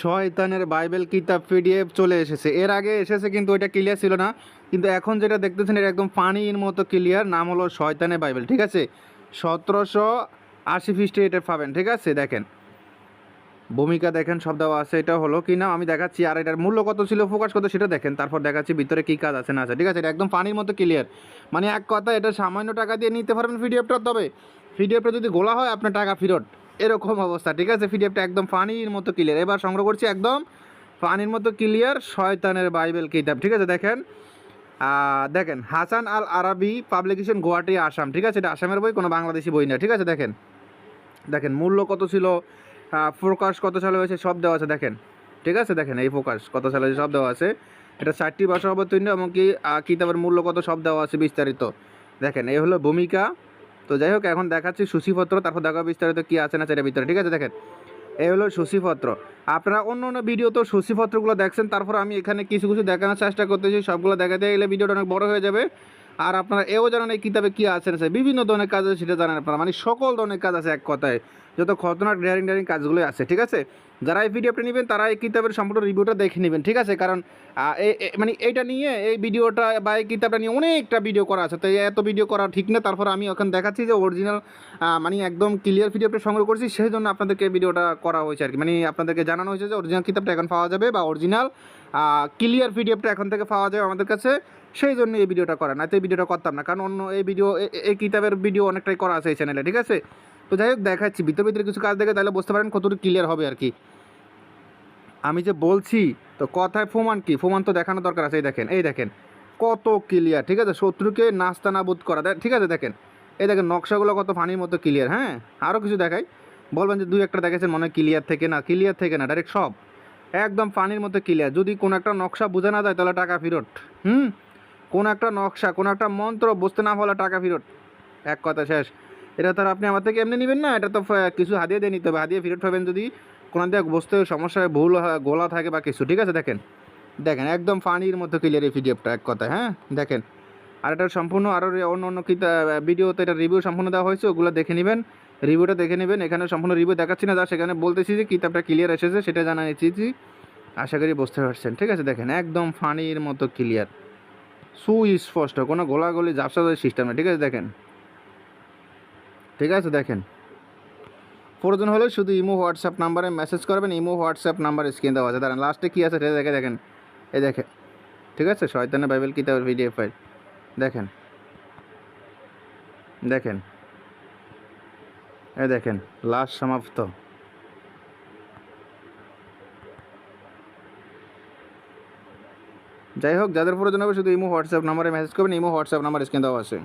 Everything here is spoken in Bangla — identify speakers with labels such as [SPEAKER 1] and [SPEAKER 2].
[SPEAKER 1] শয়তানের বাইবেল কিতাব পিডিএফ চলে এসেছে। এর আগে এসেছে কিন্তু ওইটা ক্লিয়ার ছিল না। কিন্তু এখন যেটা দেখতেছেন, এটা একদম পানির মতো ক্লিয়ার নাম হলো শয়তানের বাইবেল, ঠিক আছে? সতেরোশো আশি ফিস্টে এটা পাবেন, ঠিক আছে? দেখেন। ভূমিকা দেখেন, সব দেওয়া আছে, এটা হলো কি না? আমি দেখাচ্ছি, আর এটার মূল্য কত ছিল ফোকাস কত, সেটা দেখেন। তারপর দেখাচ্ছি ভিতরে কী কাজ আছে না আছে, ঠিক আছে? এটা একদম পানির মতো ক্লিয়ার মানে এক কথা এটা সামান্য টাকা দিয়ে নিতে পারবেন পিডিএফটা, তবে পিডিএফটা যদি গোলা হয়, আপনার টাকা ফেরত। এরকম অবস্থা, ঠিক আছে? পিডিএফটা একদম পানির মতো ক্লিয়ার এবার সংগ্রহ করছি একদম পানির মতো ক্লিয়ার শয়তানের বাইবেল কিতাব, ঠিক আছে? দেখেন দেখেন, হাসান আল আরবি পাবলিকেশন গুয়াহাটি, আসাম, ঠিক আছে? এটা আসামের বই, কোনো বাংলাদেশি বই না, ঠিক আছে? দেখেন দেখেন, মূল্য কত ছিল প্রকাশ কত সালে হয়েছে, সব দেওয়া আছে, দেখেন, ঠিক আছে? দেখেন, এই প্রকাশ কত সালে হয়েছে, সব দেওয়া আছে। এটা ষাটটি ভাষা অবতীর্ণ এবং কি কিতাবের মূল্য কত, সব দেওয়া আছে বিস্তারিত। দেখেন, এই হলো ভূমিকা তো যাই হোক, এখন দেখাচ্ছি সূচিপত্র তারপর দেখা বিস্তারিত কী আছে না সেটা ভিতরে, ঠিক আছে? দেখেন এই হলো সূচিপত্র আপনারা অন্য অন্য ভিডিও তো সূচিপত্রগুলো দেখছেন, তারপর আমি এখানে কিছু কিছু দেখানোর চেষ্টা করতেছি, সবগুলো দেখাতে গেলে ভিডিওটা অনেক বড় হয়ে যাবে। আর আপনারা এও জানেন এই কিতাবে কী আছে না। বিভিন্ন ধরনের কাজ আছে, সেটা জানেন আপনারা। মানে সকল ধরনের কাজ আছে এক কথায়, যত খতরনাক ডেয়ারিং ডেয়ারিং কাজগুলোই আছে, ঠিক আছে? যারা এই ভিডিওটা নেবেন তারা এই কিতাবের সম্পূর্ণ রিভিউটা দেখে নেবেন, ঠিক আছে? কারণ মানে এইটা নিয়ে, এই ভিডিওটা বা এই কিতাবটা নিয়ে অনেকটা ভিডিও করা আছে। তো এত ভিডিও করা ঠিক না, তারপর আমি ওখানে দেখাচ্ছি যে অরিজিনাল মানে একদম ক্লিয়ার ভিডিওটা সংগ্রহ করছি সেই জন্য আপনাদেরকে ভিডিওটা করা হয়েছে আর কি। মানে আপনাদেরকে জানানো হয়েছে যে অরিজিনাল কিতাবটা এখন পাওয়া যাবে বা অরিজিনাল ক্লিয়ার পিডিএফটা এখন থেকে পাওয়া যাবে আমাদের কাছে, সেই জন্য এই ভিডিওটা করা। না তো এই ভিডিওটা করতাম না, কারণ অন্য এই ভিডিও এই কিতাবের ভিডিও অনেকটাই করা আছে এই চ্যানেলে ঠিক আছে? তো যাই হোক, দেখাচ্ছি। ভিতরে ভিতরে কিছু কাজ দেখে তাহলে বুঝতে পারেন কতটুকু ক্লিয়ার হবে আর কি। আমি যে বলছি, তো কথায় প্রমাণ কি? প্রমাণ তো দেখানো দরকার আছে, এই দেখেন এই দেখেন। কত ক্লিয়ার ঠিক আছে? শত্রুকে নাস্তা নাবুদ করা ঠিক আছে, দেখেন। এই দেখেন, নকশাগুলো কত ফানির মতো ক্লিয়ার হ্যাঁ? আরও কিছু দেখাই। বলবেন যে দুই একটা দেখেছেন, মনে ক্লিয়ার থেকে না ক্লিয়ার থেকে না ডাইরেক্ট সব। একদম ফানির মতো ক্লিয়ার যদি কোনো একটা নকশা বোঝা না যায়, তাহলে টাকা ফেরত। হুম? কোনো একটা নকশা, কোনো একটা মন্ত্র বুঝতে না পারলে টাকা ফেরত। এক কথা শেষ। এটা তো আপনি আমার থেকে এমনি নেবেন না এটা তো কিছু হাতিয়ে দিয়ে নিতে হবে। হাতিয়ে ফেরত পাবেন যদি কোনো দিক বসতে সমস্যা হয়, ভুল গোলা থাকে বা কিছু ঠিক আছে? দেখেন দেখেন একদম ফানির মতো ক্লিয়ার এই পিডিএফটা এক কথা হ্যাঁ? দেখেন আর এটা সম্পূর্ণ আরও অন্য অন্য কিতা ভিডিওতে এটা রিভিউ সম্পূর্ণ দেওয়া হয়েছে ওগুলো দেখে নেবেন রিভিউটা দেখে নেবেন। এখানে সম্পূর্ণ রিভিউ দেখাচ্ছি না যা সেখানে বলতেছি যে কিতাবটা ক্লিয়ার এসেছে সেটা জানাচ্ছি আশা করি বুঝতে পারছেন ঠিক আছে? দেখেন একদম ফানির মতো ক্লিয়ার সুস্পষ্ট কোনো গোলাগুলি ঝাপসা সিস্টেম না ঠিক আছে? দেখেন ঠিক আছে, দেখেন। প্রয়োজন হলে শুধু ইমো, হোয়াটসঅ্যাপ নাম্বারে মেসেজ করবেন, ইমো, হোয়াটসঅ্যাপ নাম্বার স্ক্রিন দেওয়া আছে। দাঁড়ান লাস্টে কী আছে? সেটা দেখে, দেখেন। এই দেখে ঠিক আছে? শয়তানের বাইবেল কিতাবের ভিডিও ফাইল দেখেন দেখেন, এই দেখেন লাস্ট সমাপ্ত। যাই হোক, যাদের প্রয়োজন হবে শুধু ইমো, হোয়াটসঅ্যাপ নাম্বারে মেসেজ করবেন, ইমো, হোয়াটসঅ্যাপ নাম্বার স্ক্রিন দেওয়া আছে।